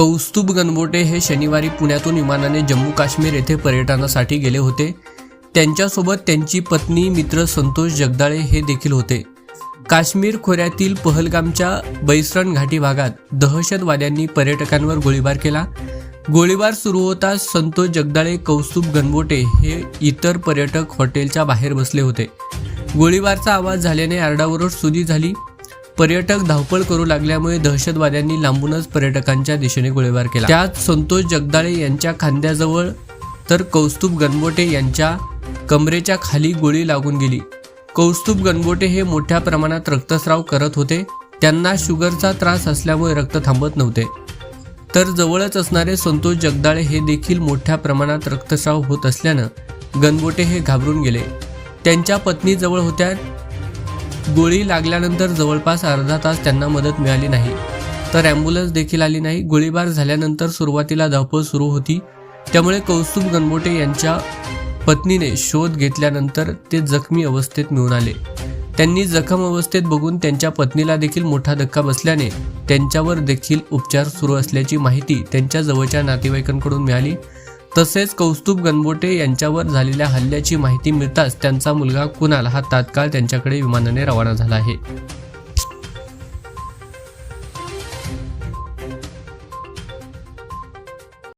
कौस्तुभ गणबोटे हे शनिवारी पुण्यातून विमानाने जम्मू काश्मीर येथे पर्यटनासाठी गेले होते. त्यांच्यासोबत त्यांची पत्नी मित्र संतोष जगदाळे हे देखील होते. काश्मीर खोऱ्यातील पहलगामच्या बैसरण घाटी भागात दहशतवाद्यांनी पर्यटकांवर गोळीबार केला. गोळीबार सुरू होताच संतोष जगदाळे कौस्तुभ गणबोटे हे इतर पर्यटक हॉटेलच्या बाहेर बसले होते. गोळीबारचा आवाज झाल्याने आरडाओरड सुदी झाली. पर्यटक धावपळ करू लागल्यामुळे दहशतवाद्यांनी लांबूनच पर्यटकांच्या दिशेने गोळीबार केला. त्यात संतोष जगदाळे यांच्या खांद्याजवळ तर कौस्तुभ गणबोटे यांच्या कमरेच्या खाली गोळी लागून गेली. कौस्तुभ गणबोटे हे मोठ्या प्रमाणात रक्तस्राव करत होते. त्यांना शुगरचा त्रास असल्यामुळे रक्त थांबत नव्हते. तर जवळच असणारे संतोष जगदाळे हे देखील मोठ्या प्रमाणात रक्तस्राव होत असल्यानं गणबोटे हे घाबरून गेले. त्यांच्या पत्नी जवळ होत्या गोळी लागल्यानंतर जवळपास अर्धा तास त्यांना मदत मिळाली नाही. तर ॲम्ब्युलन्स देखील आली नाही. गोळीबार झाल्यानंतर सुरुवातीला धावपळ सुरू होती. त्यामुळे कौस्तुभ गणबोटे यांच्या पत्नीने शोध घेतल्यानंतर ते जखमी अवस्थेत मिळून आले. त्यांनी जखम अवस्थेत बघून त्यांच्या पत्नीला देखील मोठा धक्का बसल्याने त्यांच्यावर देखील उपचार सुरू असल्याची माहिती त्यांच्या जवळच्या नातेवाईकांकडून मिळाली. तसेच कौस्तुभ गणबोटे यांच्यावर झालेल्या हल्ल्याची माहिती मिळताच त्यांचा मुलगा कुणाल हा तात्काळ त्यांच्याकडे विमानाने रवाना झाला आहे.